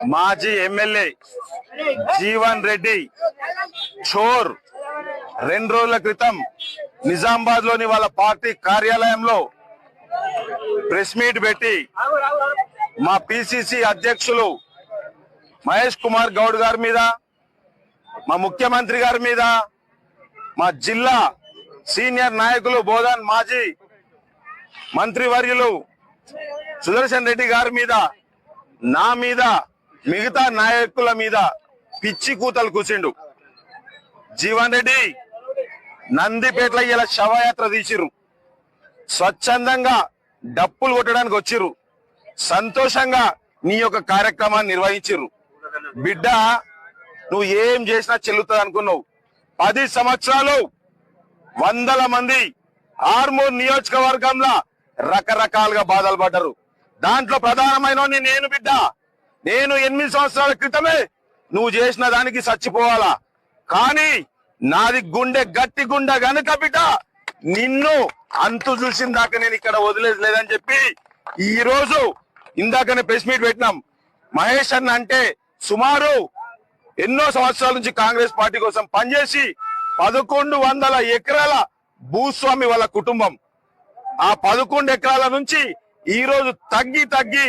మాజీ ఎమ్మెల్యే జీవన్ రెడ్డి చోర్ రెండు రోజుల క్రితం నిజామాబాద్లోని వాళ్ళ పార్టీ కార్యాలయంలో ప్రెస్ మీట్ పెట్టి మా పిసిసి అధ్యక్షులు మహేష్ కుమార్ గౌడ్ గారి మీద మా ముఖ్యమంత్రి గారి మీద మా జిల్లా సీనియర్ నాయకులు బోధన్ మాజీ మంత్రివర్యులు సుదర్శన్ రెడ్డి గారి మీద నా మీద మిగతా నాయకుల మీద పిచ్చి కూతలు కూర్చిండు జీవన్ రెడ్డి నందిపేటలో ఇలా శవయాత్ర తీసిర్రు. స్వచ్ఛందంగా డప్పులు కొట్టడానికి వచ్చిర్రు. సంతోషంగా నీ యొక్క కార్యక్రమాన్ని నిర్వహించిర్రు. బిడ్డ నువ్వు ఏం చేసినా చెల్లుతుంది అనుకున్నావు. పది సంవత్సరాలు వందల మంది ఆర్మూర్ నియోజకవర్గంలో రకరకాలుగా బాధలు పడ్డారు. దాంట్లో ప్రధానమైన నేను బిడ్డ. నేను ఎనిమిది సంవత్సరాల క్రితమే నువ్వు చేసిన దానికి చచ్చిపోవాలా? కానీ నాది గుండె గట్టి గుండె గనుక బిడ్డ నిన్ను అంతు చూసిన దాకా నేను ఇక్కడ వదిలేదు లేదని చెప్పి ఈ రోజు ఇందాకనే ప్రెస్ మీట్ పెట్టినాం. మహేష్ అన్న అంటే సుమారు ఎన్నో సంవత్సరాల నుంచి కాంగ్రెస్ పార్టీ కోసం పనిచేసి పదకొండు వందల ఎకరాల భూస్వామి వాళ్ళ కుటుంబం. ఆ పదకొండు ఎకరాల నుంచి ఈ రోజు తగ్గి తగ్గి